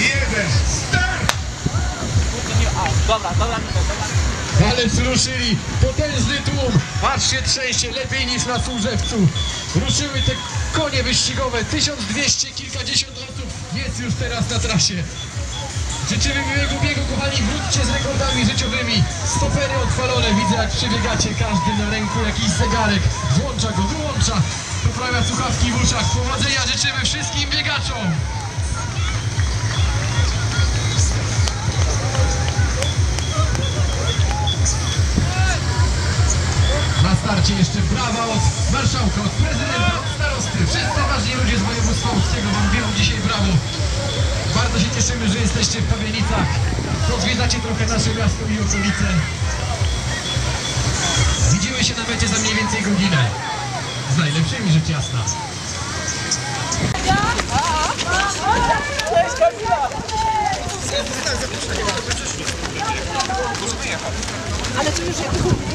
jeden, start! Dobra, dobra, dobra. Ależ ruszyli, potężny tłum, aż się trzęsie, lepiej niż na Służewcu. Ruszyły te konie wyścigowe, 1200 kilkadziesiąt osób jest już teraz na trasie. Życzymy miłego biegu, kochani, wróćcie z rekordami życiowymi. Stopery odpalone, widzę jak przebiegacie, każdy na ręku jakiś zegarek. Włącza go, wyłącza, poprawia słuchawki w uszach. Powodzenia życzymy wszystkim biegaczom. Na starcie jeszcze brawa od marszałka, od prezydenta, od starosty. Wszyscy ważni ludzie z województwa łódzkiego wam biorą dzisiaj brawo. Bardzo się cieszymy, że jesteście w Kamienicach. Odwiedzacie trochę nasze miasto i okolice. Widzimy się na mecie za mniej więcej godzinę. Z najlepszymi rzecz jasna. Ale to już jak